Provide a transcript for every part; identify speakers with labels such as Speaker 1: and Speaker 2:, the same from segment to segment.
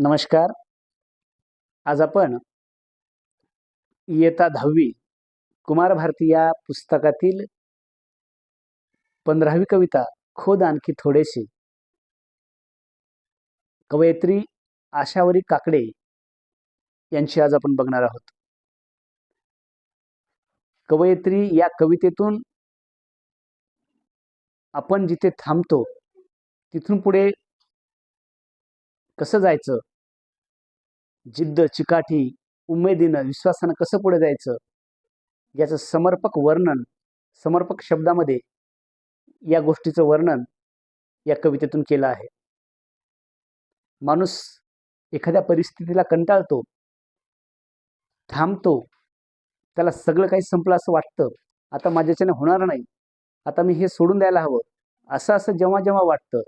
Speaker 1: नमस्कार. आज आपण इयता दहावी कुमार भारती या पुस्तकातील पंधरावी कविता खोद आणखी थोडेसे. कवयित्री आशावरी काकडे यांची आज आपण बघणार आहोत. कवयित्री या कवितेतून आपण जिथे थांबतो तिथून पुढे कसं जायचं? जिद्द चिकाठी उमेदीनं विश्वासानं कसं पुढे जायचं? याचं समर्पक वर्णन समर्पक शब्दामध्ये या गोष्टीचं वर्णन या कवितेतून केलं आहे. माणूस एखाद्या परिस्थितीला कंटाळतो थांबतो त्याला सगळं काही संपलं असं वाटतं आता माझ्याच्याने होणार नाही आता मी हे सोडून द्यायला हवं असं असं जेव्हा जेव्हा वाटतं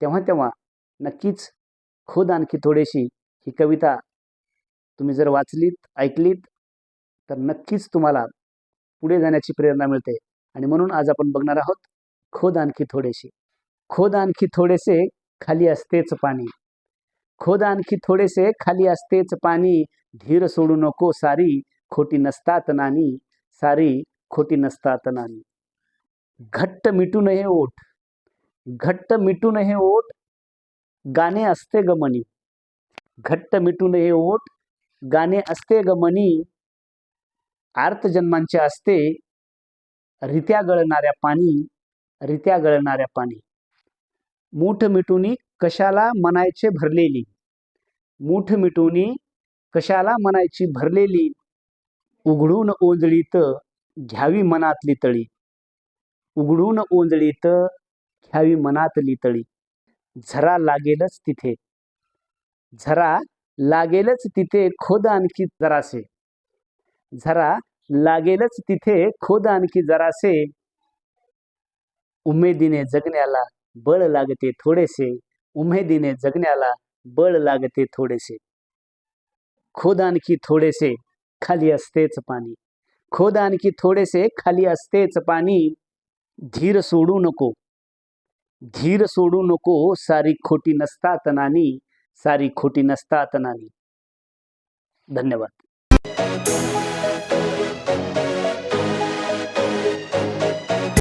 Speaker 1: तेव्हा तेव्हा नक्कीच खुद आणखी थोडीशी ही कविता तुम्ही जर वाचलीत ऐकलीत तर नक्कीच तुम्हाला पुढे जाण्याची प्रेरणा मिळते. आणि म्हणून आज आपण बघणार आहोत खोद आणखी थोडेसे. खोद आणखी थोडेसे खाली असतेच पाणी. खोद आणखी थोडेसे खाली असतेच पाणी. धीर सोडू नको सारी खोटी नसतात नानी सारी खोटी नसतात नानी घट्ट मिटू नये ओठ. घट्ट मिटू नये ओठ. गाणे असते ग मनी घट्ट मिटून हे ओठ गाणे असते ग मनी. आर्त जन्मांचे असते. रित्या गळणाऱ्या पाणी रित्या गळणाऱ्या पाणी. मूठ मिटुनी कशाला मनायचे भरलेली? मूठ मिटुनी कशाला मनायची भरलेली? उघडून ओंजळीत घ्यावी मनातली तळी. उघडून ओंजळीत घ्यावी मनातली तळी. झरा लागेलच तिथे. झरा लागेलच तिथे खोद आणखी जरासे. झरा लागेलच तिथे खोद आणखी जरासे. उमेदीने जगण्याला बळ लागते थोडेसे. उमेदीने जगण्याला बळ लागते थोडेसे. खोद आणखी थोडेसे खाली असतेच पाणी. खोद आणखी थोडेसे खाली असतेच पाणी. धीर सोडू नको. धीर सोडू नको सारी खोटी नसतात नानी सारी खोटी नसता तनानी धन्यवाद.